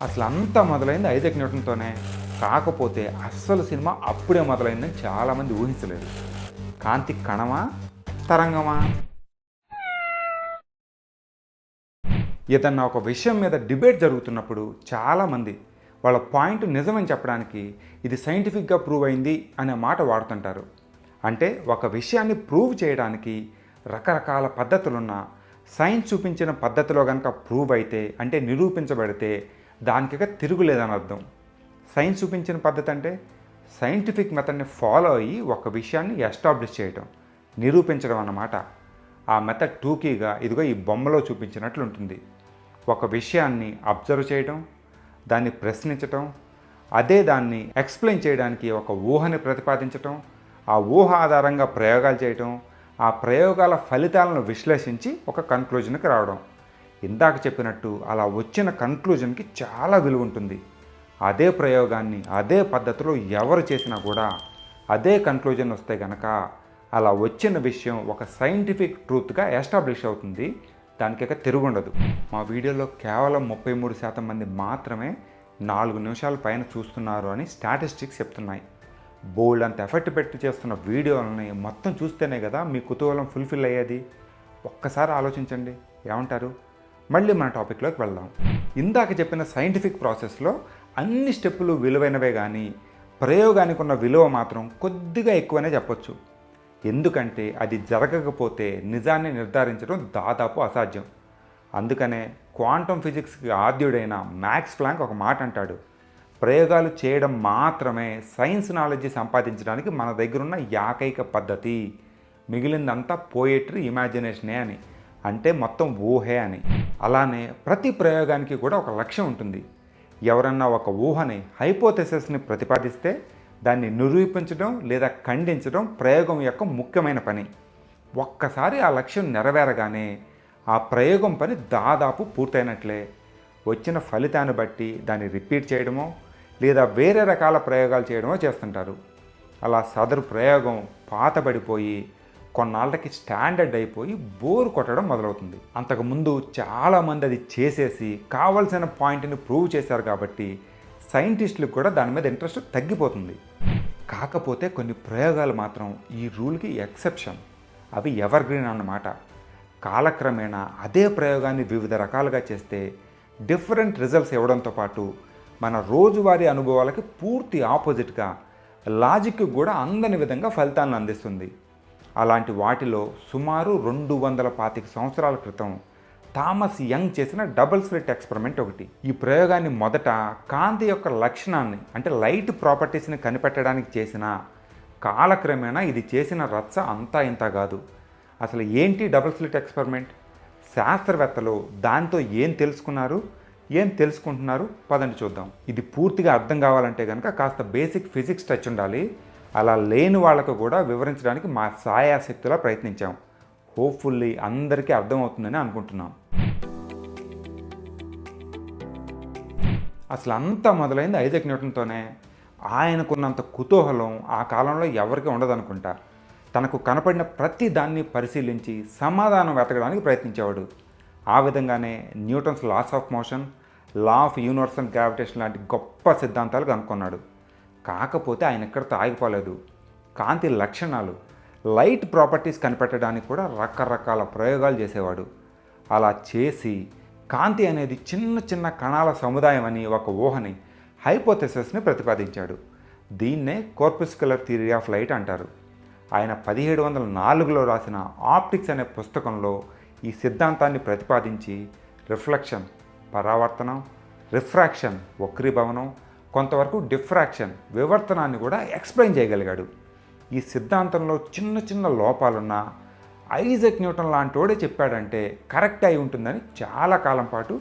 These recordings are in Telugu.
అసలు అంతా మొదలైంది ఐజక్ న్యూటన్తోనే. కాకపోతే అస్సలు సినిమా అప్పుడే మొదలైందని చాలామంది ఊహించలేదు. కాంతి కణమా? తరంగమా? ఏదన్నా ఒక విషయం మీద డిబేట్ జరుగుతున్నప్పుడు చాలామంది వాళ్ళ పాయింట్ నిజమని చెప్పడానికి ఇది సైంటిఫిక్గా ప్రూవ్ అయింది అనే మాట వాడుతుంటారు. అంటే ఒక విషయాన్ని ప్రూవ్ చేయడానికి రకరకాల పద్ధతులున్న సైన్స్ చూపించిన పద్ధతిలో కనుక ప్రూవ్ అయితే అంటే నిరూపించబడితే దానికిగా తిరుగులేదని అర్థం. సైన్స్ చూపించిన పద్ధతి అంటే సైంటిఫిక్ మెథడ్ని ఫాలో అయ్యి ఒక విషయాన్ని ఎస్టాబ్లిష్ చేయటం నిరూపించడం అన్నమాట. ఆ మెథడ్ టూకీగా ఇదిగో ఈ బొమ్మలో చూపించినట్లు ఉంటుంది. ఒక విషయాన్ని అబ్జర్వ్ చేయడం దాన్ని ప్రశ్నించటం అదే దాన్ని ఎక్స్ప్లెయిన్ చేయడానికి ఒక ఊహని ప్రతిపాదించటం ఆ ఊహ ఆధారంగా ప్రయోగాలు చేయటం ఆ ప్రయోగాల ఫలితాలను విశ్లేషించి ఒక కన్క్లూజన్కి రావడం. ఇందాక చెప్పినట్టు అలా వచ్చిన కన్క్లూజన్కి చాలా విలువ ఉంటుంది. అదే ప్రయోగాన్ని అదే పద్ధతిలో ఎవరు చేసినా కూడా అదే కన్క్లూజన్ వస్తే గనక అలా వచ్చిన విషయం ఒక సైంటిఫిక్ ట్రూత్గా ఎస్టాబ్లిష్ అవుతుంది. దానికి ఇక తిరుగుండదు మా వీడియోలో కేవలం ముప్పై మూడు శాతం మంది మాత్రమే నాలుగు నిమిషాల పైన చూస్తున్నారు అని స్టాటిస్టిక్స్ చెప్తున్నాయి. బోల్డ్ అంత ఎఫర్ట్ పెట్టి చేస్తున్న వీడియోలని మొత్తం చూస్తేనే కదా మీ కుతూహలం ఫుల్ఫిల్ అయ్యేది. ఒక్కసారి ఆలోచించండి. ఏమంటారు? మళ్ళీ మన టాపిక్లోకి వెళ్దాం. ఇందాక చెప్పిన సైంటిఫిక్ ప్రాసెస్లో అన్ని స్టెప్పులు విలువైనవే కానీ ప్రయోగానికి ఉన్న విలువ మాత్రం కొద్దిగా ఎక్కువనే చెప్పొచ్చు. ఎందుకంటే అది జరగకపోతే నిజాన్ని నిర్ధారించడం దాదాపు అసాధ్యం. అందుకనే క్వాంటమ్ ఫిజిక్స్కి ఆద్యుడైన మ్యాక్స్ ప్లాంక్ ఒక మాట అంటాడు. ప్రయోగాలు చేయడం మాత్రమే సైన్స్ నాలెడ్జ్ సంపాదించడానికి మన దగ్గరున్న ఏకైక పద్ధతి. మిగిలిందంతా పోయేట్రీ ఇమాజినేషనే అని. అంటే మొత్తం ఊహే అని. అలానే ప్రతి ప్రయోగానికి కూడా ఒక లక్ష్యం ఉంటుంది. ఎవరన్నా ఒక ఊహని హైపోథెసిస్ని ప్రతిపాదిస్తే దాన్ని నిరూపించడం లేదా ఖండించడం ప్రయోగం యొక్క ముఖ్యమైన పని. ఒక్కసారి ఆ లక్ష్యం నెరవేరగానే ఆ ప్రయోగం పని దాదాపు పూర్తయినట్లే. వచ్చిన ఫలితాన్ని బట్టి దాన్ని రిపీట్ చేయడమో లేదా వేరే రకాల ప్రయోగాలు చేయడమో చేస్తుంటారు. అలా సదరు ప్రయోగం పాతబడిపోయి కొన్నాళ్ళకి స్టాండర్డ్ అయిపోయి బోర్ కొట్టడం మొదలవుతుంది. అంతకుముందు చాలామంది అది చేసేసి కావలసిన పాయింట్ని ప్రూవ్ చేశారు కాబట్టి సైంటిస్టులకు కూడా దాని మీద ఇంట్రెస్ట్ తగ్గిపోతుంది. కాకపోతే కొన్ని ప్రయోగాలు మాత్రం ఈ రూల్కి ఎక్సెప్షన్. అవి ఎవర్ గ్రీన్ అన్నమాట. కాలక్రమేణా అదే ప్రయోగాన్ని వివిధ రకాలుగా చేస్తే డిఫరెంట్ రిజల్ట్స్ ఇవ్వడంతో పాటు మన రోజువారీ అనుభవాలకి పూర్తి ఆపోజిట్గా లాజిక్ కూడా అందని విధంగా ఫలితాలను అందిస్తుంది. అలాంటి వాటిలో సుమారు రెండు వందల పాతిక సంవత్సరాల క్రితం థామస్ యంగ్ చేసిన డబుల్ స్లిట్ ఎక్స్పెరిమెంట్ ఒకటి. ఈ ప్రయోగాన్ని మొదట కాంతి యొక్క లక్షణాన్ని అంటే లైట్ ప్రాపర్టీస్ని కనిపెట్టడానికి చేసిన కాలక్రమేణా ఇది చేసిన రచ్చ అంతా ఇంత కాదు. అసలు ఏంటి డబుల్ స్లిట్ ఎక్స్పెరిమెంట్? శాస్త్రవేత్తలు దాంతో ఏం తెలుసుకున్నారు? ఏం తెలుసుకుంటున్నారు? పదండి చూద్దాం. ఇది పూర్తిగా అర్థం కావాలంటే కనుక కాస్త బేసిక్ ఫిజిక్స్ టచ్ ఉండాలి. అలా లేని వాళ్ళకు కూడా వివరించడానికి మా సాయాశక్తిలా ప్రయత్నించాం. హోప్ఫుల్లీ అందరికీ అర్థమవుతుందని అనుకుంటున్నాం. అసలు అంతా మొదలైంది ఐజక్ న్యూటన్తోనే. ఆయనకున్నంత కుతూహలం ఆ కాలంలో ఎవరికి ఉండదనుకుంటా. తనకు కనపడిన ప్రతి దాన్ని పరిశీలించి సమాధానం వెతకడానికి ప్రయత్నించేవాడు. ఆ విధంగానే Newton's laws of motion law of universal gravitation లాంటి గొప్ప సిద్ధాంతాలు కనుక్కున్నాడు. కాకపోతే ఆయన ఎక్కడితో ఆగిపోలేదు కాంతి లక్షణాలు. లైట్ ప్రాపర్టీస్ కనిపెట్టడానికి కూడా రకరకాల ప్రయోగాలు చేసేవాడు. అలా చేసి కాంతి అనేది చిన్న చిన్న కణాల సముదాయం అని ఒక ఊహని హైపోథెసిస్ని ప్రతిపాదించాడు. దీన్నే కోర్పుస్కులర్ థియరీ ఆఫ్ లైట్ అంటారు. ఆయన పదిహేడు వందల నాలుగులో రాసిన ఆప్టిక్స్ అనే పుస్తకంలో ఈ సిద్ధాంతాన్ని ప్రతిపాదించి రిఫ్లెక్షన్ పరావర్తనం రిఫ్రాక్షన్ వక్రీభవనం కొంతవరకు డిఫ్రాక్షన్ వివర్తనాన్ని కూడా ఎక్స్ప్లెయిన్ చేయగలిగాడు. ఈ సిద్ధాంతంలో చిన్న చిన్న లోపాలున్నా ఐజక్ న్యూటన్ లాంటివాడే చెప్పాడంటే కరెక్ట్ అయి ఉంటుందని చాలా కాలం పాటు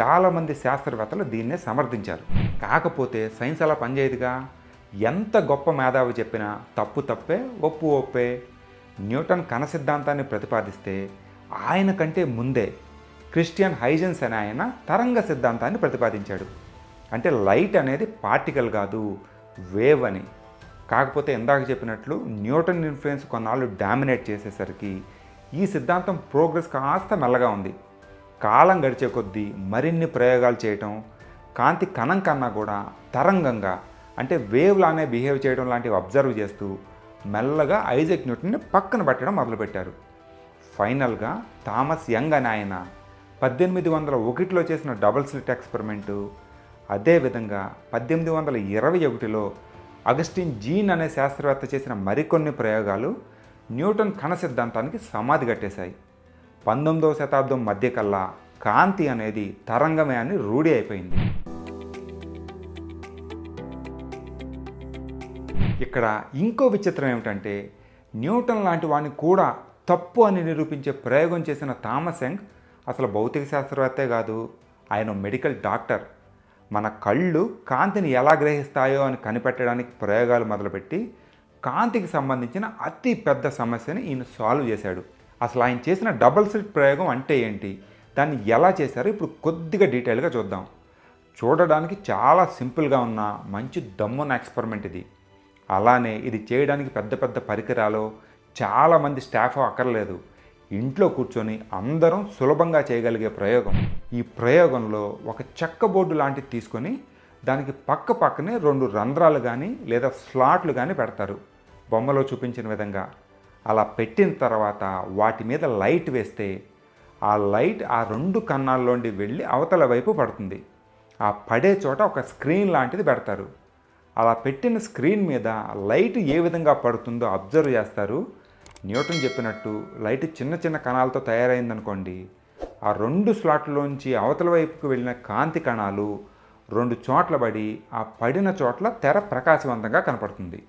చాలామంది శాస్త్రవేత్తలు దీన్నే సమర్థించారు. కాకపోతే సైన్స్ అలా పనిచేయదుగా? ఎంత గొప్ప మేధావి చెప్పినా తప్పు తప్పే ఒప్పు ఒప్పే. న్యూటన్ కణ సిద్ధాంతాన్ని ప్రతిపాదిస్తే ఆయన కంటే ముందే క్రిస్టియన్ హైజెన్స్ అనే ఆయన తరంగ సిద్ధాంతాన్ని ప్రతిపాదించాడు. అంటే లైట్ అనేది పార్టికల్ కాదు వేవ్ అని. కాకపోతే ఇందాక చెప్పినట్లు న్యూటన్ ఇన్ఫ్లుయెన్స్ కొన్నాళ్ళు డామినేట్ చేసేసరికి ఈ సిద్ధాంతం ప్రోగ్రెస్ కాస్త మెల్లగా ఉంది. కాలం గడిచే కొద్దీ మరిన్ని ప్రయోగాలు చేయటం కాంతి కణం కన్నా కూడా తరంగంగా అంటే వేవ్ లానే బిహేవ్ చేయడం లాంటివి అబ్జర్వ్ చేస్తూ మెల్లగా ఐజెక్ న్యూటన్ని పక్కన పెట్టడం మొదలుపెట్టారు. ఫైనల్గా థామస్ యంగ్ అనే ఆయన పద్దెనిమిది వందల ఒకటిలో చేసిన డబుల్ స్లిట్ ఎక్స్పెరిమెంటు అదేవిధంగా పద్దెనిమిది వందల ఇరవై ఒకటిలో అగస్టిన్ జీన్ అనే శాస్త్రవేత్త చేసిన మరికొన్ని ప్రయోగాలు న్యూటన్ కణ సిద్ధాంతానికి సమాధి కట్టేశాయి. పంతొమ్మిదవ శతాబ్దం మధ్య కల్లా కాంతి అనేది తరంగమే అని రూఢి అయిపోయింది. ఇక్కడ ఇంకో విచిత్రం ఏమిటంటే న్యూటన్ లాంటి వాడిని కూడా తప్పు అని నిరూపించే ప్రయోగం చేసిన థామస్ యంగ్ అసలు భౌతిక శాస్త్రవేత్తే కాదు ఆయన మెడికల్ డాక్టర్. మన కళ్ళు కాంతిని ఎలా గ్రహిస్తాయో అని కనిపెట్టడానికి ప్రయోగాలు మొదలుపెట్టి కాంతికి సంబంధించిన అతి పెద్ద సమస్యని ఈయన సాల్వ్ చేశాడు. అసలు ఆయన చేసిన డబుల్ స్లిట్ ప్రయోగం అంటే ఏంటి? దాన్ని ఎలా చేశారో? ఇప్పుడు కొద్దిగా డీటెయిల్గా చూద్దాం. చూడడానికి చాలా సింపుల్గా ఉన్న మంచి దమ్మున్న ఎక్స్పెరిమెంట్ ఇది. అలానే ఇది చేయడానికి పెద్ద పెద్ద పరికరాలు చాలామంది స్టాఫ్ అక్కర్లేదు. ఇంట్లో కూర్చొని అందరం సులభంగా చేయగలిగే ప్రయోగం. ఈ ప్రయోగంలో ఒక చెక్క బోర్డు లాంటిది తీసుకొని దానికి పక్క పక్కనే రెండు రంధ్రాలు కానీ లేదా స్లాట్లు కానీ పెడతారు. బొమ్మలో చూపించిన విధంగా. అలా పెట్టిన తర్వాత వాటి మీద లైట్ వేస్తే ఆ లైట్ ఆ రెండు కన్నాల్లోండి వెళ్ళి అవతల వైపు పడుతుంది. ఆ పడే చోట ఒక స్క్రీన్ లాంటిది పెడతారు. అలా పెట్టిన స్క్రీన్ మీద లైట్ ఏ విధంగా పడుతుందో అబ్జర్వ్ చేస్తారు. న్యూటన్ చెప్పినట్టు లైట్ చిన్న చిన్న కణాలతో తయారైందనుకోండి ఆ రెండు స్లాట్లోంచి అవతల వైపుకు వెళ్ళిన కాంతి కణాలు రెండు చోట్ల పడి ఆ పడిన చోట్ల తెర ప్రకాశవంతంగా కనపడుతుంది.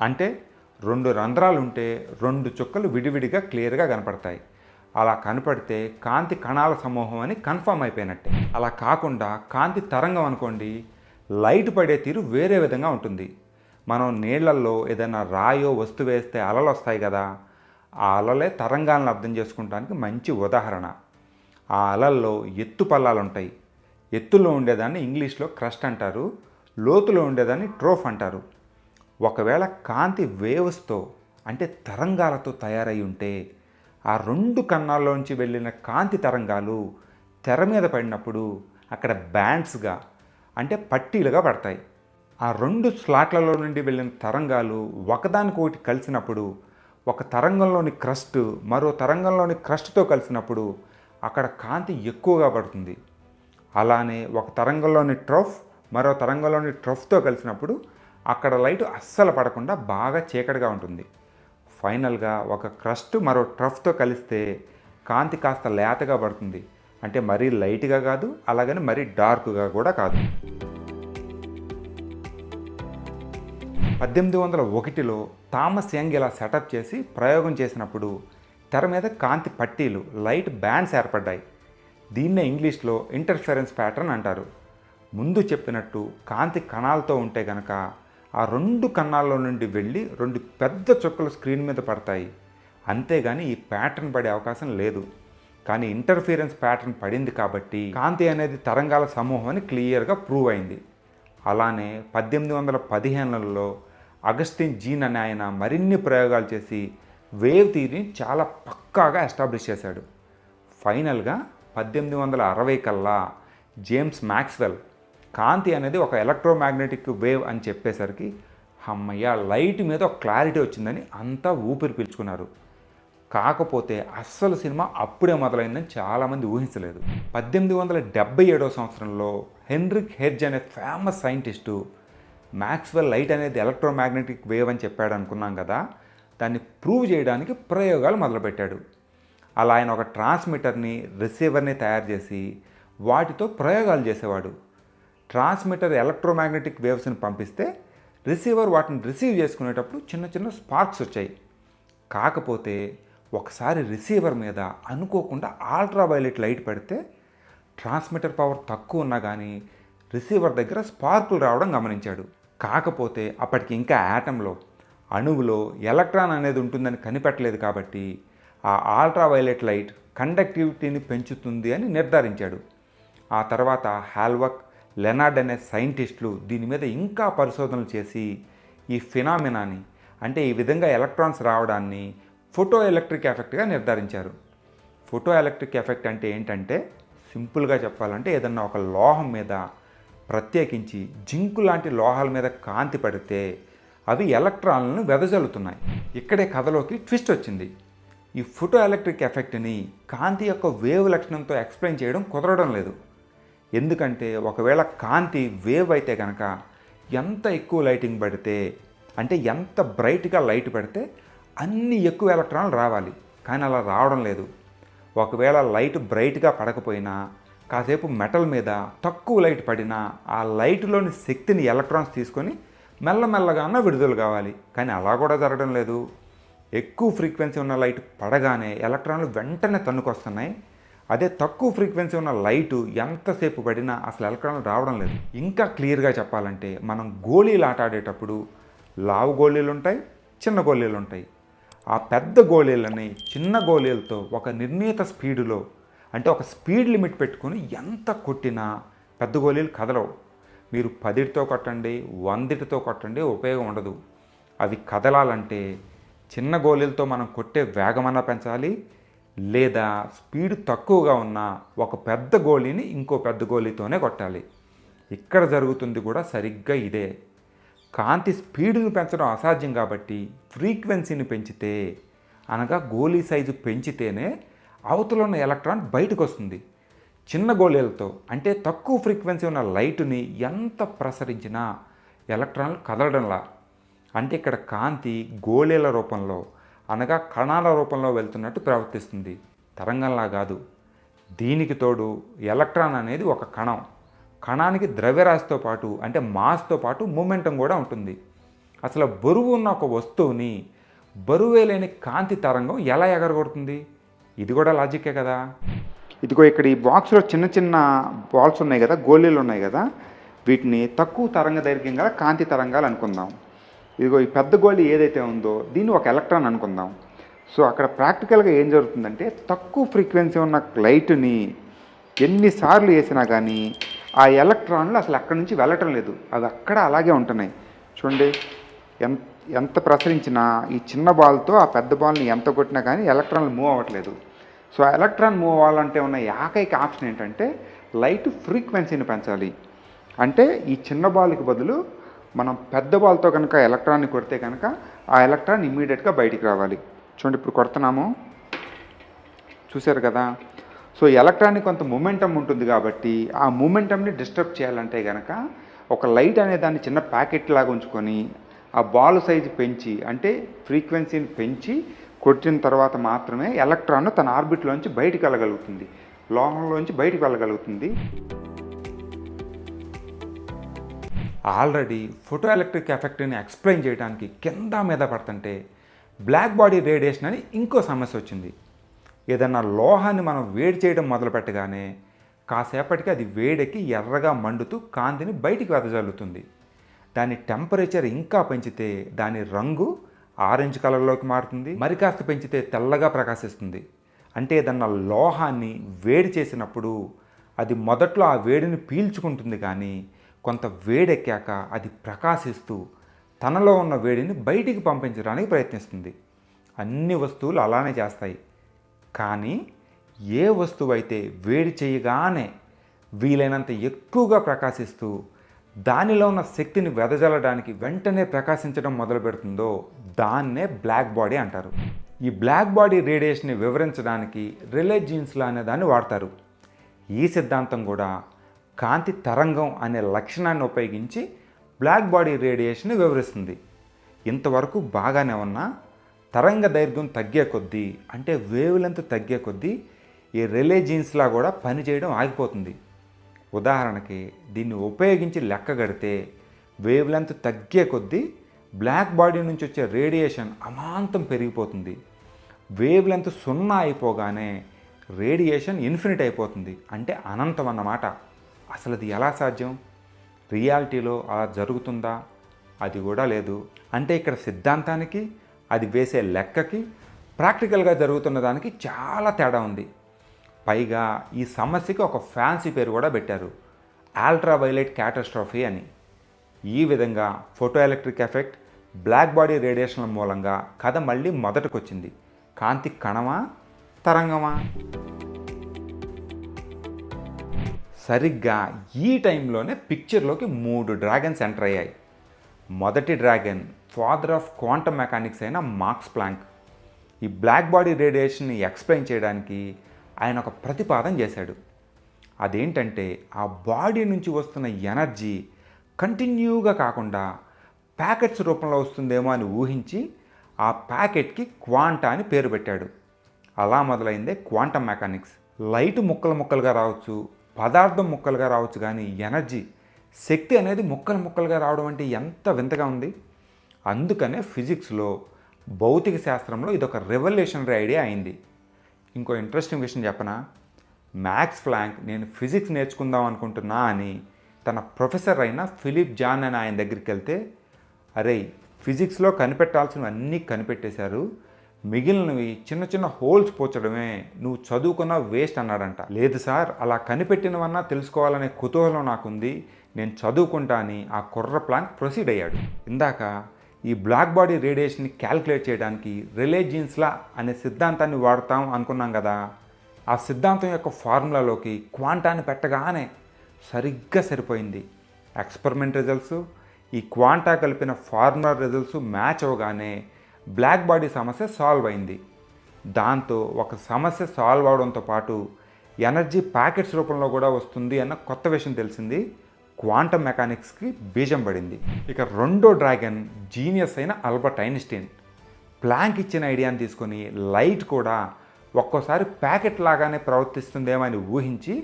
అంటే రెండు రంధ్రాలు ఉంటే రెండు చుక్కలు విడివిడిగా క్లియర్గా కనపడతాయి. అలా కనపడితే కాంతి కణాల సమూహం అని కన్ఫర్మ్ అయిపోయినట్టే. అలా కాకుండా కాంతి తరంగం అనుకోండి లైట్ పడే తీరు వేరే విధంగా ఉంటుంది. మనం నీళ్ళల్లో ఏదైనా రాయో వస్తువు వేస్తే అలలు వస్తాయి కదా ఆ అలలే తరంగాలను అర్థం చేసుకోవడానికి మంచి ఉదాహరణ. ఆ అలల్లో ఎత్తు పల్లాలు ఉంటాయి. ఎత్తులో ఉండేదాన్ని ఇంగ్లీష్లో క్రస్ట్ అంటారు లోతులో ఉండేదాన్ని ట్రోఫ్ అంటారు. ఒకవేళ కాంతి వేవ్స్తో అంటే తరంగాలతో తయారై ఉంటే ఆ రెండు కన్నాల్లోంచి వెళ్ళిన కాంతి తరంగాలు తెర మీద పడినప్పుడు అక్కడ బ్యాండ్స్గా అంటే పట్టీలుగా పడతాయి. ఆ రెండు స్లాట్లలో నుండి వెళ్ళిన తరంగాలు ఒకదానికొకటి కలిసినప్పుడు ఒక తరంగంలోని క్రస్ట్ మరో తరంగంలోని క్రస్ట్తో కలిసినప్పుడు అక్కడ కాంతి ఎక్కువగా పడుతుంది. అలానే ఒక తరంగంలోని ట్రఫ్ మరో తరంగంలోని ట్రఫ్తో కలిసినప్పుడు అక్కడ లైట్ అస్సలు పడకుండా బాగా చీకటిగా ఉంటుంది. ఫైనల్గా ఒక క్రస్ట్ మరో ట్రఫ్తో కలిస్తే కాంతి కాస్త లేతగా పడుతుంది. అంటే మరీ లైట్గా కాదు అలాగని మరీ డార్క్గా కూడా కాదు. పద్దెనిమిది వందల ఒకటిలో థామస్ యంగ్ ఇలా సెటప్ చేసి ప్రయోగం చేసినప్పుడు తెర మీద కాంతి పట్టీలు లైట్ బ్యాండ్స్ ఏర్పడ్డాయి. దీన్నే ఇంగ్లీష్లో ఇంటర్ఫెరెన్స్ ప్యాటర్న్ అంటారు. ముందు చెప్పినట్టు కాంతి కణాలతో ఉంటే గనక ఆ రెండు కణాల్లో నుండి వెళ్ళి రెండు పెద్ద చుక్కలు స్క్రీన్ మీద పడతాయి. అంతేగాని ఈ ప్యాటర్న్ పడే అవకాశం లేదు. కానీ ఇంటర్ఫీరెన్స్ ప్యాటర్న్ పడింది కాబట్టి కాంతి అనేది తరంగాల సమూహం అని క్లియర్గా ప్రూవ్ అయింది. అలానే పద్దెనిమిది వందల పదిహేనులలో అగస్టిన్ జీన్ అనే ఆయన మరిన్ని ప్రయోగాలు చేసి వేవ్ థియరీని చాలా పక్కాగా ఎస్టాబ్లిష్ చేశాడు. ఫైనల్గా పద్దెనిమిది వందల అరవై కల్లా జేమ్స్ మ్యాక్స్వెల్ కాంతి అనేది ఒక ఎలక్ట్రోమాగ్నెటిక్ వేవ్ అని చెప్పేసరికి అమ్మయ్య లైట్ మీద ఒక క్లారిటీ వచ్చిందని అంతా ఊపిరి పీల్చుకున్నారు. కాకపోతే అస్సలు సినిమా అప్పుడే మొదలైందని చాలామంది ఊహించలేదు. పద్దెనిమిది వందల డెబ్బై ఏడవ సంవత్సరంలో హెన్రిక్ హెర్జ్ అనే ఫేమస్ సైంటిస్టు మ్యాక్స్వెల్ లైట్ అనేది ఎలక్ట్రోమాగ్నెటిక్ వేవ్ అని చెప్పాడు అనుకున్నాం కదా దాన్ని ప్రూవ్ చేయడానికి ప్రయోగాలు మొదలుపెట్టాడు. అలా ఆయన ఒక ట్రాన్స్మిటర్ని రిసీవర్ని తయారు చేసి వాటితో ప్రయోగాలు చేసేవాడు. ట్రాన్స్మిటర్ ఎలక్ట్రోమాగ్నెటిక్ వేవ్స్ని పంపిస్తే రిసీవర్ వాటిని రిసీవ్ చేసుకునేటప్పుడు చిన్న చిన్న స్పార్క్స్ వచ్చాయి. కాకపోతే ఒకసారి రిసీవర్ మీద అనుకోకుండా అల్ట్రావైలెట్ లైట్ పెడితే ట్రాన్స్మిటర్ పవర్ తక్కువ ఉన్నా కానీ రిసీవర్ దగ్గర స్పార్కులు రావడం గమనించాడు. కాకపోతే అప్పటికి ఇంకా యాటంలో అణువులో ఎలక్ట్రాన్ అనేది ఉంటుందని కనిపెట్టలేదు కాబట్టి ఆ అల్ట్రా వైలెట్ లైట్ కండక్టివిటీని పెంచుతుంది అని నిర్ధారించాడు. ఆ తర్వాత హాల్వక్ లెనార్డ్ అనే సైంటిస్టులు దీని మీద ఇంకా పరిశోధనలు చేసి ఈ ఫినామినాని అంటే ఈ విధంగా ఎలక్ట్రాన్స్ రావడాన్ని ఫోటో ఎలక్ట్రిక్ ఎఫెక్ట్గా నిర్ధారించారు. ఫోటో ఎలక్ట్రిక్ ఎఫెక్ట్ అంటే ఏంటంటే సింపుల్గా చెప్పాలంటే ఏదన్నా ఒక లోహం మీద ప్రత్యేకించి జింకు లాంటి లోహాల మీద కాంతి పడితే అవి ఎలక్ట్రాన్లను వెదజల్లుతున్నాయి. ఇక్కడే కథలోకి ట్విస్ట్ వచ్చింది. ఈ ఫోటో ఎలక్ట్రిక్ ఎఫెక్ట్ని కాంతి యొక్క వేవ్ లక్షణంతో ఎక్స్ప్లెయిన్ చేయడం కుదరడం లేదు. ఎందుకంటే ఒకవేళ కాంతి వేవ్ అయితే కనుక ఎంత ఎక్కువ లైటింగ్ పడితే అంటే ఎంత బ్రైట్గా లైట్ పెడితే అన్ని ఎక్కువ ఎలక్ట్రాన్లు రావాలి. కానీ అలా రావడం లేదు. ఒకవేళ లైట్ బ్రైట్గా పడకపోయినా కాసేపు మెటల్ మీద తక్కువ లైట్ పడినా ఆ లైట్లోని శక్తిని ఎలక్ట్రాన్స్ తీసుకొని మెల్లమెల్లగానే విడుదల కావాలి. కానీ అలా కూడా జరగడం లేదు. ఎక్కువ ఫ్రీక్వెన్సీ ఉన్న లైట్ పడగానే ఎలక్ట్రాన్లు వెంటనే తన్నుకొస్తున్నాయి. అదే తక్కువ ఫ్రీక్వెన్సీ ఉన్న లైటు ఎంతసేపు పడినా అసలు ఎలక్ట్రాన్లు రావడం లేదు. ఇంకా క్లియర్గా చెప్పాలంటే మనం గోళీలు ఆట ఆడేటప్పుడు లావు గోళీలు ఉంటాయి చిన్న గోళీలు ఉంటాయి. ఆ పెద్ద గోళీలని చిన్న గోళీలతో ఒక నిర్ణీత స్పీడులో అంటే ఒక స్పీడ్ లిమిట్ పెట్టుకొని ఎంత కొట్టినా పెద్ద గోళీలు కదలవు. మీరు పదిటితో కొట్టండి వందిటితో కొట్టండి ఉపయోగం ఉండదు. అవి కదలాలంటే చిన్న గోళీలతో మనం కొట్టే వేగమన్నా పెంచాలి లేదా స్పీడ్ తక్కువగా ఉన్న ఒక పెద్ద గోళీని ఇంకో పెద్ద గోళీతోనే కొట్టాలి. ఇక్కడ జరుగుతుంది కూడా సరిగ్గా ఇదే. కాంతి స్పీడ్ని పెంచడం అసాధ్యం కాబట్టి ఫ్రీక్వెన్సీని పెంచితే అనగా గోళీ సైజు పెంచితేనే అవతల ఉన్న ఎలక్ట్రాన్ బయటకు వస్తుంది చిన్న గోళీలతో అంటే తక్కువ ఫ్రీక్వెన్సీ ఉన్న లైటుని ఎంత ప్రసరించినా ఎలక్ట్రాన్లు కదలడంలా. అంటే ఇక్కడ కాంతి గోళీల రూపంలో అనగా కణాల రూపంలో వెళ్తున్నట్టు ప్రవర్తిస్తుంది. తరంగంలా కాదు. దీనికి తోడు ఎలక్ట్రాన్ అనేది ఒక కణం. కణానికి ద్రవ్యరాశితో పాటు అంటే మాస్తో పాటు మూమెంటం కూడా ఉంటుంది. అసలు బరువు ఉన్న ఒక వస్తువుని బరువే లేని కాంతి తరంగం ఎలా ఎగరగొడుతుంది? ఇది కూడా లాజికే కదా? ఇదిగో ఇక్కడ ఈ బాక్స్లో చిన్న చిన్న బాల్స్ ఉన్నాయి కదా గోళీలు ఉన్నాయి కదా వీటిని తక్కువ తరంగ దైర్ఘ్యం గల కాంతి తరంగాలు అనుకుందాం. ఇదిగో ఈ పెద్ద గోళీ ఏదైతే ఉందో దీన్ని ఒక ఎలక్ట్రాన్ అనుకుందాం. సో అక్కడ ప్రాక్టికల్గా ఏం జరుగుతుందంటే తక్కువ ఫ్రీక్వెన్సీ ఉన్న లైట్ని ఎన్నిసార్లు వేసినా కానీ ఆ ఎలక్ట్రాన్లు అసలు అక్కడి నుంచి వెళ్ళటం లేదు. అవి అక్కడ అలాగే ఉంటున్నాయి. చూడండి ఎంత ఎంత ప్రసరించినా ఈ చిన్న బాల్తో ఆ పెద్ద బాల్ని ఎంత కొట్టినా కానీ ఎలక్ట్రాన్లు మూవ్ అవ్వట్లేదు. సో ఆ ఎలక్ట్రాన్ మూవ్ అవ్వాలంటే ఉన్న ఏకైక ఆప్షన్ ఏంటంటే లైట్ ఫ్రీక్వెన్సీని పెంచాలి. అంటే ఈ చిన్న బాల్కి బదులు మనం పెద్ద బాల్తో కనుక ఎలక్ట్రాన్ని కొడితే కనుక ఆ ఎలక్ట్రాన్ ఇమ్మీడియట్గా బయటికి రావాలి. చూడండి ఇప్పుడు కొడుతున్నాము. చూశారు కదా? సో ఎలక్ట్రానిక్ కొంత మూమెంటం ఉంటుంది కాబట్టి ఆ మూమెంటంని డిస్టర్బ్ చేయాలంటే కనుక ఒక లైట్ అనే దాన్ని చిన్న ప్యాకెట్ లాగా ఉంచుకొని ఆ బాల్ సైజు పెంచి అంటే ఫ్రీక్వెన్సీని పెంచి కొట్టిన తర్వాత మాత్రమే ఎలక్ట్రాన్ తన ఆర్బిట్లోంచి బయటికి వెళ్ళగలుగుతుంది. లోహంలోంచి బయటికి వెళ్ళగలుగుతుంది. ఆల్రెడీ ఫోటో ఎలక్ట్రిక్ ఎఫెక్ట్ని ఎక్స్ప్లెయిన్ చేయడానికి కింద మీద పడుతుంటే బ్లాక్ బాడీ రేడియేషన్ అని ఇంకో సమస్య వచ్చింది. ఏదన్నా లోహాన్ని మనం వేడి చేయడం మొదలు పెట్టగానే కాసేపటికి అది వేడెక్కి ఎర్రగా మండుతూ కాంతిని బయటికి వెదజల్లుతుంది. దాని టెంపరేచర్ ఇంకా పెంచితే దాని రంగు ఆరెంజ్ కలర్లోకి మారుతుంది. మరి కాస్త పెంచితే తెల్లగా ప్రకాశిస్తుంది. అంటే ఏదన్నా లోహాన్ని వేడి చేసినప్పుడు అది మొదట్లో ఆ వేడిని పీల్చుకుంటుంది కానీ కొంత వేడెక్కాక అది ప్రకాశిస్తూ తనలో ఉన్న వేడిని బయటికి పంపించడానికి ప్రయత్నిస్తుంది. అన్ని వస్తువులు అలానే చేస్తాయి. కానీ ఏ వస్తువు అయితే వేడి చేయగానే వీలైనంత ఎక్కువగా ప్రకాశిస్తూ దానిలో ఉన్న శక్తిని వెదజల్లడానికి వెంటనే ప్రకాశించడం మొదలు పెడుతుందో దాన్నే బ్లాక్ బాడీ అంటారు. ఈ బ్లాక్ బాడీ రేడియేషన్ని వివరించడానికి రిలే జీన్స్లా అనే దాన్ని వాడతారు. ఈ సిద్ధాంతం కూడా కాంతి తరంగం అనే లక్షణాన్ని ఉపయోగించి బ్లాక్ బాడీ రేడియేషన్ని వివరిస్తుంది. ఇంతవరకు బాగానే ఉన్నా తరంగ దైర్ఘ్యం తగ్గే కొద్దీ అంటే వేవ్ లెంత్ తగ్గే కొద్దీ ఈ రిలే జీన్స్లా కూడా పనిచేయడం ఆగిపోతుంది. ఉదాహరణకి దీన్ని ఉపయోగించి లెక్కగడితే వేవ్ లెంత్ తగ్గే కొద్దీ బ్లాక్ బాడీ నుంచి వచ్చే రేడియేషన్ అమాంతం పెరిగిపోతుంది. వేవ్ లెంత్ సున్నా అయిపోగానే రేడియేషన్ ఇన్ఫినిట్ అయిపోతుంది. అంటే అనంతం అన్నమాట. అసలు అది ఎలా సాధ్యం? రియాలిటీలో అలా జరుగుతుందా? అది కూడా లేదు. అంటే ఇక్కడ సిద్ధాంతానికి అది వేసే లెక్కకి ప్రాక్టికల్గా జరుగుతున్న దానికి చాలా తేడా ఉంది. పైగా ఈ సమస్యకి ఒక ఫ్యాన్సీ పేరు కూడా పెట్టారు. ఆల్ట్రా వైలెట్ క్యాటస్ట్రాఫీ అని. ఈ విధంగా photoelectric effect black body రేడియేషన్ల మూలంగా కథ మళ్ళీ మొదటకొచ్చింది. కాంతి కణమా తరంగమా? సరిగ్గా ఈ టైంలోనే పిక్చర్లోకి మూడు డ్రాగన్స్ ఎంటర్ అయ్యాయి. మొదటి dragon father of quantum mechanics అయిన మార్క్స్ ప్లాంక్. ఈ బ్లాక్ బాడీ రేడియేషన్ని ఎక్స్ప్లెయిన్ చేయడానికి ఆయన ఒక ప్రతిపాదన చేశాడు. అదేంటంటే ఆ బాడీ నుంచి వస్తున్న ఎనర్జీ కంటిన్యూగా కాకుండా ప్యాకెట్స్ రూపంలో వస్తుందేమో అని ఊహించి ఆ ప్యాకెట్కి క్వాంటా అని పేరు పెట్టాడు. అలా మొదలైందే క్వాంటమ్ మెకానిక్స్. లైట్ ముక్కలు ముక్కలుగా రావచ్చు పదార్థం ముక్కలుగా రావచ్చు కానీ ఎనర్జీ శక్తి అనేది ముక్కలు ముక్కలుగా రావడం అంటే ఎంత వింతగా ఉంది. అందుకనే ఫిజిక్స్లో భౌతిక శాస్త్రంలో ఇదొక రెవల్యూషనరీ ఐడియా అయింది. ఇంకో ఇంట్రెస్టింగ్ విషయం చెప్పనా? మ్యాక్స్ ఫ్లాంక్ నేను ఫిజిక్స్ నేర్చుకుందాం అనుకుంటున్నా అని తన ప్రొఫెసర్ అయిన ఫిలిప్ జాన్ అని ఆయన దగ్గరికి వెళ్తే అరే ఫిజిక్స్లో కనిపెట్టాల్సినవి అన్నీ కనిపెట్టేశారు. మిగిలినవి చిన్న చిన్న హోల్స్ పోచడమే. నువ్వు చదువుకున్న వేస్ట్ అన్నాడంట. లేదు సార్ అలా కనిపెట్టినవన్నా తెలుసుకోవాలనే కుతూహలం నాకుంది. నేను చదువుకుంటా అని ఆ కుర్ర ప్లాంక్ ప్రొసీడ్ అయ్యాడు. ఇందాక ఈ బ్లాక్ బాడీ రేడియేషన్ని క్యాల్కులేట్ చేయడానికి రిలే జీన్స్లా అనే సిద్ధాంతాన్ని వాడతాం అనుకున్నాం కదా. ఆ సిద్ధాంతం యొక్క ఫార్ములాలోకి క్వాంటాన్ని పెట్టగానే సరిగ్గా సరిపోయింది. ఎక్స్పెరిమెంట్ రిజల్ట్స్ ఈ క్వాంటా కలిపిన ఫార్ములా రిజల్ట్స్ మ్యాచ్ అవ్వగానే బ్లాక్ బాడీ సమస్య సాల్వ్ అయింది. దాంతో ఒక సమస్య సాల్వ్ అవడంతో పాటు ఎనర్జీ ప్యాకెట్స్ రూపంలో కూడా వస్తుంది అన్న కొత్త విషయం తెలిసింది. క్వాంటమ్ మెకానిక్స్కి బీజం పడింది. ఇక రెండో డ్రాగన్ జీనియస్ అయిన అల్బర్ట్ ఐన్స్టీన్. ప్లాంక్ ఇచ్చిన ఐడియాని తీసుకొని లైట్ కూడా ఒక్కోసారి ప్యాకెట్ లాగానే ప్రవర్తిస్తుందేమో అని ఊహించి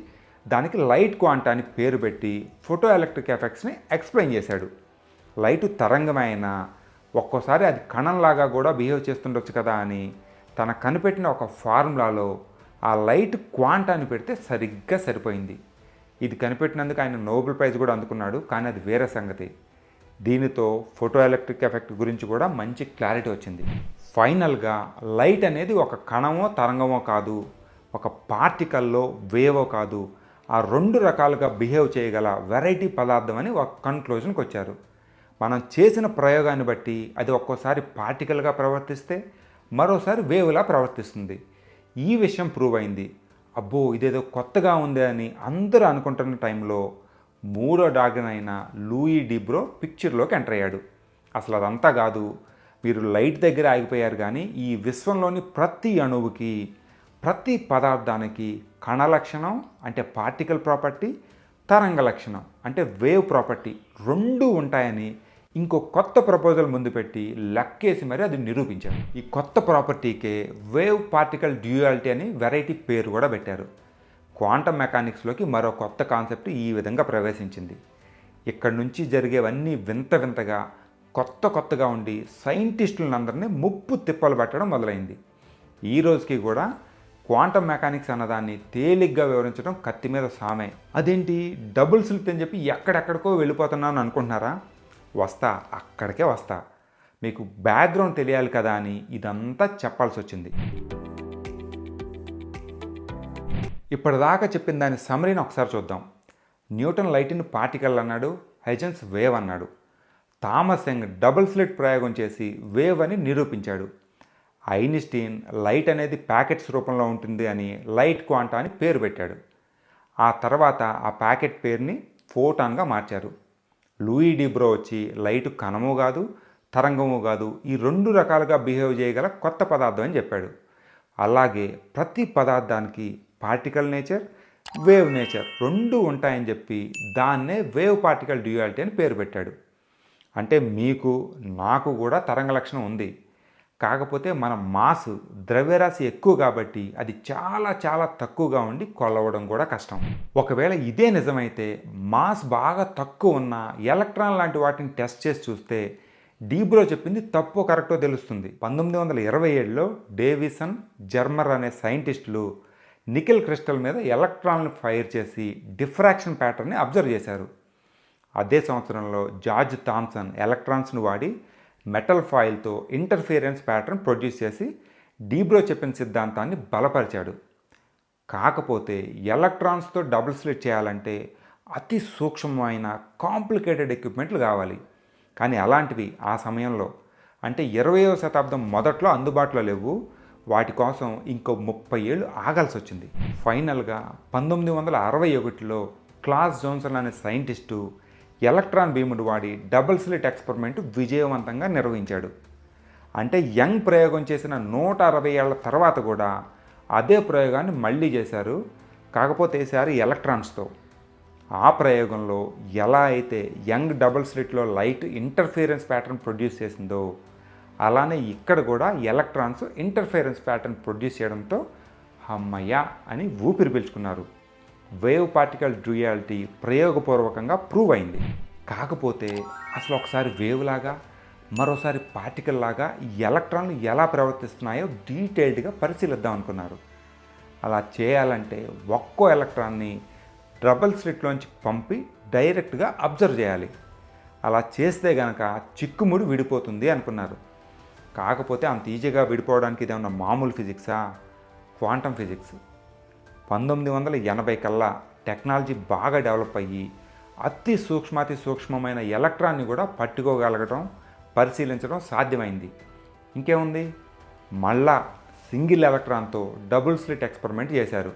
దానికి లైట్ క్వాంటా అని పేరు పెట్టి ఫోటో ఎలక్ట్రిక్ ఎఫెక్ట్స్ని ఎక్స్ప్లెయిన్ చేశాడు. లైట్ తరంగమైన ఒక్కోసారి అది కణంలాగా కూడా బిహేవ్ చేస్తుండొచ్చు కదా అని తన కనిపెట్టిన ఒక ఫార్ములాలో ఆ లైట్ క్వాంటాని పెడితే సరిగ్గా సరిపోయింది. ఇది కనిపెట్టినందుకు ఆయన నోబెల్ ప్రైజ్ కూడా అందుకున్నాడు. కానీ అది వేరే సంగతి. దీనితో ఫోటో ఎలక్ట్రిక్ ఎఫెక్ట్ గురించి కూడా మంచి క్లారిటీ వచ్చింది. ఫైనల్గా లైట్ అనేది ఒక కణమో తరంగమో కాదు ఒక పార్టికల్లో వేవో కాదు ఆ రెండు రకాలుగా బిహేవ్ చేయగల వెరైటీ పదార్థం అని ఒక కన్క్లూజన్కి వచ్చారు. మనం చేసిన ప్రయోగాన్ని బట్టి అది ఒక్కోసారి పార్టికల్గా ప్రవర్తిస్తే మరోసారి వేవ్లా ప్రవర్తిస్తుంది. ఈ విషయం ప్రూవ్ అయింది. అబ్బో ఇదేదో కొత్తగా ఉంది అని అందరూ అనుకుంటున్న టైంలో మూడో డాగన్ అయిన లూయి డిబ్రో పిక్చర్లోకి ఎంటర్ అయ్యాడు. అసలు అదంతా కాదు మీరు లైట్ దగ్గర ఆగిపోయారు కానీ ఈ విశ్వంలోని ప్రతి అణువుకి ప్రతి పదార్థానికి కణ లక్షణం అంటే పార్టికల్ ప్రాపర్టీ తరంగ లక్షణం అంటే వేవ్ ప్రాపర్టీ రెండు ఉంటాయని ఇంకో కొత్త ప్రపోజల్ ముందు పెట్టి లెక్కేసి మరి అది నిరూపించారు. ఈ కొత్త ప్రాపర్టీకే వేవ్ పార్టికల్ డ్యూయాలిటీ అని వెరైటీ పేరు కూడా పెట్టారు. క్వాంటమ్ మెకానిక్స్లోకి మరో కొత్త కాన్సెప్ట్ ఈ విధంగా ప్రవేశించింది. ఇక్కడ నుంచి జరిగేవన్నీ వింత వింతగా కొత్త కొత్తగా ఉండి సైంటిస్టులందరినీ ముప్పు తిప్పలు పెట్టడం మొదలైంది. ఈ రోజుకి కూడా క్వాంటమ్ మెకానిక్స్ అన్నదాన్ని తేలిగ్గా వివరించడం కత్తి మీద సామే. అదేంటి? డబుల్ స్లిప్ అని చెప్పి ఎక్కడెక్కడికో వెళ్ళిపోతున్నాను అనుకుంటున్నారా? వస్తా అక్కడికే వస్తా. మీకు బ్యాక్గ్రౌండ్ తెలియాలి కదా అని ఇదంతా చెప్పాల్సి వచ్చింది ఇప్పటిదాకా చెప్పిన దాని సమరీని ఒకసారి చూద్దాం. న్యూటన్ లైట్ని పార్టికల్ అన్నాడు హైజన్స్ వేవ్ అన్నాడు. థామస్ యంగ్ డబుల్ స్లిట్ ప్రయోగం చేసి వేవ్ అని నిరూపించాడు. ఐన్స్టీన్ లైట్ అనేది ప్యాకెట్స్ రూపంలో ఉంటుంది అని లైట్ క్వాంటా అని పేరు పెట్టాడు. ఆ తర్వాత ఆ ప్యాకెట్ పేరుని ఫోటాన్గా మార్చారు. లూయి డిబ్రో వచ్చి లైట్ కణము కాదు తరంగము కాదు ఈ రెండు రకాలుగా బిహేవ్ చేయగల కొత్త పదార్థం అని చెప్పాడు. అలాగే ప్రతి పదార్థానికి పార్టికల్ నేచర్ వేవ్ నేచర్ రెండు ఉంటాయని చెప్పి దాన్నే వేవ్ పార్టికల్ డ్యూయాలిటీ అని పేరు పెట్టాడు. అంటే మీకు నాకు కూడా తరంగ లక్షణం ఉంది. కాకపోతే మన మాస్ ద్రవ్యరాశి ఎక్కువ కాబట్టి అది చాలా చాలా తక్కువగా ఉండి కొలవడం కూడా కష్టం. ఒకవేళ ఇదే నిజమైతే మాస్ బాగా తక్కువ ఉన్న ఎలక్ట్రాన్ లాంటి వాటిని టెస్ట్ చేసి చూస్తే డీబ్రో చెప్పింది తప్పు కరెక్టో తెలుస్తుంది. పంతొమ్మిది వందల ఇరవై ఏడులో డేవిసన్ జర్మర్ అనే సైంటిస్టులు నికెల్ క్రిస్టల్ మీద ఎలక్ట్రాన్లు ఫైర్ చేసి డిఫ్రాక్షన్ ప్యాటర్న్ని అబ్జర్వ్ చేశారు. అదే సంవత్సరంలో జార్జ్ థామ్సన్ ఎలక్ట్రాన్స్ను వాడి మెటల్ ఫాయిల్తో ఇంటర్ఫియరెన్స్ ప్యాటర్న్ ప్రొడ్యూస్ చేసి డీబ్రో చెప్పిన సిద్ధాంతాన్ని బలపరిచాడు. కాకపోతే ఎలక్ట్రాన్స్తో డబుల్ స్లిట్ చేయాలంటే అతి సూక్ష్మమైన కాంప్లికేటెడ్ ఎక్విప్మెంట్లు కావాలి. కానీ అలాంటివి ఆ సమయంలో అంటే ఇరవయవ శతాబ్దం మొదట్లో అందుబాటులో లేవు. వాటి కోసం ఇంకో ముప్పై ఏళ్ళు ఆగాల్సి వచ్చింది. ఫైనల్గా పంతొమ్మిది వందల అరవై ఒకటిలో క్లాస్ జోన్సన్ అనే సైంటిస్టు ఎలక్ట్రాన్ బీమును వాడి డబుల్ స్లిట్ ఎక్స్పెరిమెంట్ విజయవంతంగా నిర్వహించాడు. అంటే యంగ్ ప్రయోగం చేసిన నూట అరవై ఏళ్ళ తర్వాత కూడా అదే ప్రయోగాన్ని మళ్ళీ చేశారు. కాకపోతే ఈసారి ఎలక్ట్రాన్స్తో. ఆ ప్రయోగంలో ఎలా అయితే యంగ్ డబుల్ స్లిట్లో లైట్ ఇంటర్ఫియరెన్స్ ప్యాటర్న్ ప్రొడ్యూస్ చేసిందో అలానే ఇక్కడ కూడా ఎలక్ట్రాన్స్ ఇంటర్ఫియరెన్స్ ప్యాటర్న్ ప్రొడ్యూస్ చేయడంతో అమ్మయ్య అని ఊపిరి పీల్చుకున్నారు. వేవ్ పార్టికల్ డ్యూయాలిటీ ప్రయోగపూర్వకంగా ప్రూవ్ అయింది. కాకపోతే అసలు ఒకసారి వేవ్ లాగా మరోసారి పార్టికల్ లాగా ఈ ఎలక్ట్రాన్లు ఎలా ప్రవర్తిస్తున్నాయో డీటెయిల్డ్గా పరిశీలిద్దాం అనుకున్నారు. అలా చేయాలంటే ఒక్కో ఎలక్ట్రాన్ని ట్రబుల్ స్లిట్లోంచి పంపి డైరెక్ట్గా అబ్జర్వ్ చేయాలి. అలా చేస్తే గనక చిక్కుముడి విడిపోతుంది అనుకున్నారు. కాకపోతే అంత ఈజీగా విడిపోవడానికి ఇదేమన్నా మామూలు ఫిజిక్సా క్వాంటమ్ ఫిజిక్స్ పంతొమ్మిది వందల ఎనభై కల్లా టెక్నాలజీ బాగా డెవలప్ అయ్యి అతి సూక్ష్మాతి సూక్ష్మమైన ఎలక్ట్రాన్ని కూడా పట్టుకోగలగడం పరిశీలించడం సాధ్యమైంది. ఇంకేముంది? మళ్ళా సింగిల్ ఎలక్ట్రాన్తో డబుల్ స్లిట్ ఎక్స్పెరిమెంట్ చేశారు.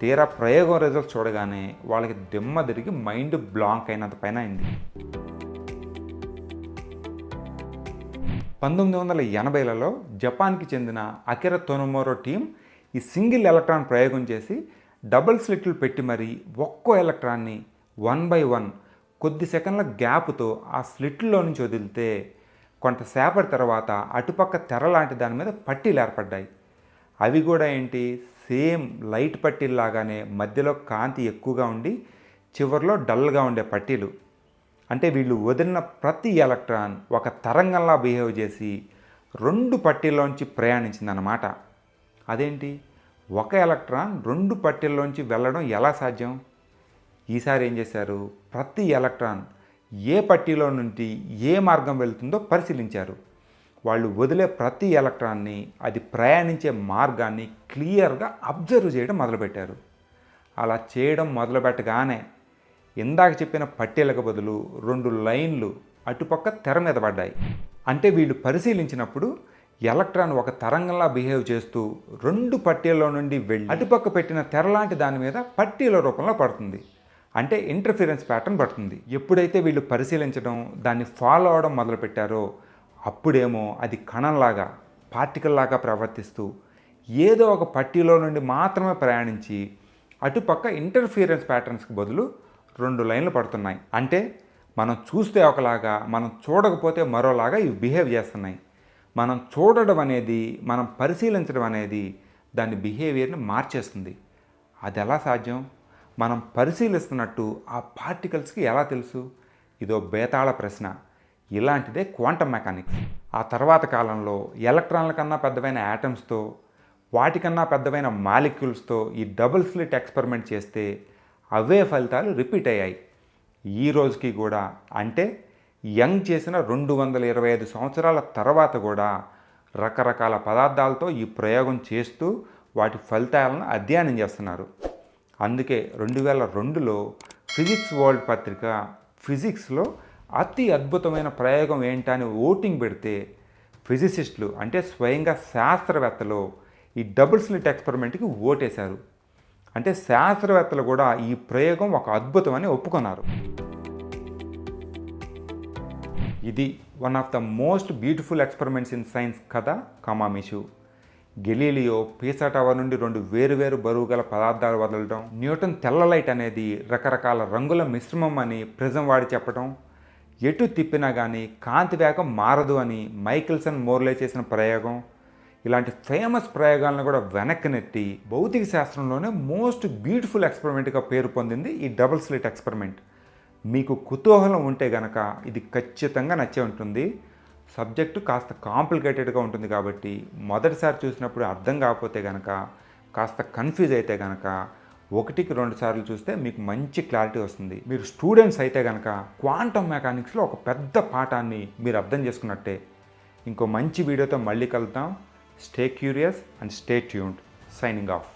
తీరా ప్రయోగం రిజల్ట్స్ చూడగానే వాళ్ళకి దిమ్మ తిరిగి మైండ్ బ్లాంక్ అయినంత పైన అయింది. పంతొమ్మిది వందల ఎనభైలలో జపాన్కి చెందిన అకిర తొనమోరో టీం ఈ సింగిల్ ఎలక్ట్రాన్ ప్రయోగం చేసి డబుల్ స్లిట్లు పెట్టి మరీ ఒక్కో ఎలక్ట్రాన్ని వన్ బై వన్ కొద్ది సెకండ్ల గ్యాప్తో ఆ స్లిట్లో నుంచి వదిలితే కొంతసేపటి తర్వాత అటుపక్క తెర లాంటి దాని మీద పట్టీలు ఏర్పడ్డాయి. అవి కూడా ఏంటి? సేమ్ లైట్ పట్టీల్లాగానే మధ్యలో కాంతి ఎక్కువగా ఉండి చివరిలో డల్గా ఉండే పట్టీలు. అంటే వీళ్ళు వదిలిన ప్రతి ఎలక్ట్రాన్ ఒక తరంగంలా బిహేవ్ చేసి రెండు పట్టీల్లోంచి ప్రయాణించిందన్నమాట. అదేంటి? ఒక ఎలక్ట్రాన్ రెండు పట్టీల్లోంచి వెళ్ళడం ఎలా సాధ్యం? ఈసారి ఏం చేశారు? ప్రతి ఎలక్ట్రాన్ ఏ పట్టీలో నుండి ఏ మార్గం వెళ్తుందో పరిశీలించారు. వాళ్ళు వదిలే ప్రతి ఎలక్ట్రాన్ని అది ప్రయాణించే మార్గాన్ని క్లియర్గా అబ్జర్వ్ చేయడం మొదలుపెట్టారు. అలా చేయడం మొదలుపెట్టగానే ఇందాక చెప్పిన పట్టీలకు బదులు రెండు లైన్లు అటుపక్క తెర మీద పడ్డాయి. అంటే వీళ్ళు పరిశీలించినప్పుడు ఎలక్ట్రాన్ ఒక తరంగంలా బిహేవ్ చేస్తూ రెండు పట్టీల్లో నుండి వెళ్ళి అటుపక్క పెట్టిన తెరలాంటి దాని మీద పట్టీల రూపంలో పడుతుంది. అంటే ఇంటర్ఫిరెన్స్ ప్యాటర్న్ పడుతుంది. ఎప్పుడైతే వీళ్ళు పరిశీలించడం దాన్ని ఫాలో అవడం మొదలుపెట్టారో అప్పుడేమో అది కణంలాగా పార్టికల్ లాగా ప్రవర్తిస్తూ ఏదో ఒక పట్టీలో నుండి మాత్రమే ప్రయాణించి అటుపక్క ఇంటర్ఫియరెన్స్ ప్యాటర్న్స్కి బదులు రెండు లైన్లు పడుతున్నాయి. అంటే మనం చూస్తే ఒకలాగా మనం చూడకపోతే మరోలాగా ఇవి బిహేవ్ చేస్తున్నాయి. మనం చూడడం అనేది మనం పరిశీలించడం అనేది దాని బిహేవియర్ని మార్చేస్తుంది. అది ఎలా సాధ్యం? మనం పరిశీలిస్తున్నట్టు ఆ పార్టికల్స్కి ఎలా తెలుసు? ఇదో బేతాళ ప్రశ్న. ఇలాంటిదే క్వాంటమ్ మెకానిక్స్. ఆ తర్వాత కాలంలో ఎలక్ట్రాన్ల కన్నా పెద్దవైన యాటమ్స్తో వాటికన్నా పెద్దవైన మాలిక్యూల్స్తో ఈ డబుల్ స్లిట్ ఎక్స్పెరిమెంట్ చేస్తే అవే ఫలితాలు రిపీట్ అయ్యాయి. ఈ రోజుకి కూడా అంటే యంగ్ చేసిన రెండు వందల ఇరవై ఐదు సంవత్సరాల తర్వాత కూడా రకరకాల పదార్థాలతో ఈ ప్రయోగం చేస్తూ వాటి ఫలితాలను అధ్యయనం చేస్తున్నారు. అందుకే రెండు వేల రెండులో ఫిజిక్స్ వరల్డ్ పత్రిక ఫిజిక్స్లో అతి అద్భుతమైన ప్రయోగం ఏంటని ఓటింగ్ పెడితే ఫిజిసిస్టులు అంటే స్వయంగా శాస్త్రవేత్తలు ఈ డబుల్ స్లిట్ ఎక్స్పెరిమెంట్కి ఓటేశారు. అంటే శాస్త్రవేత్తలు కూడా ఈ ప్రయోగం ఒక అద్భుతమని ఒప్పుకున్నారు. ఇది one of the most beautiful experiments in science కథ కమామిషు గెలీలియో పీసా టవర్ నుండి రెండు వేరువేరు బరువు గల పదార్థాలు వదలడం న్యూటన్ తెల్ల లైట్ అనేది రకరకాల రంగుల మిశ్రమం అని ప్రిజం వాడి చెప్పడం ఎటు తిప్పినా కానీ కాంతి వేగం మారదు అని మైకిల్సన్ మోర్లే చేసిన ప్రయోగం. ఇలాంటి ఫేమస్ ప్రయోగాలను కూడా వెనక్కి నెట్టి భౌతిక శాస్త్రంలోనే మోస్ట్ బ్యూటిఫుల్ ఎక్స్పెరిమెంట్గా పేరు పొందింది ఈ డబుల్ స్లిట్ ఎక్స్పెరిమెంట్ మీకు కుతూహలం ఉంటే గనక ఇది ఖచ్చితంగా నచ్చే ఉంటుంది. సబ్జెక్టు కాస్త కాంప్లికేటెడ్గా ఉంటుంది కాబట్టి మొదటిసారి చూసినప్పుడు అర్థం కాకపోతే కనుక కాస్త కన్ఫ్యూజ్ అయితే కనుక ఒకటికి రెండు సార్లు చూస్తే మీకు మంచి క్లారిటీ వస్తుంది. మీరు స్టూడెంట్స్ అయితే కనుక క్వాంటమ్ మెకానిక్స్లో ఒక పెద్ద పాఠాన్ని మీరు అర్థం చేసుకున్నట్టే. ఇంకో మంచి వీడియోతో మళ్ళీ కలుద్దాం. Stay curious and stay tuned signing off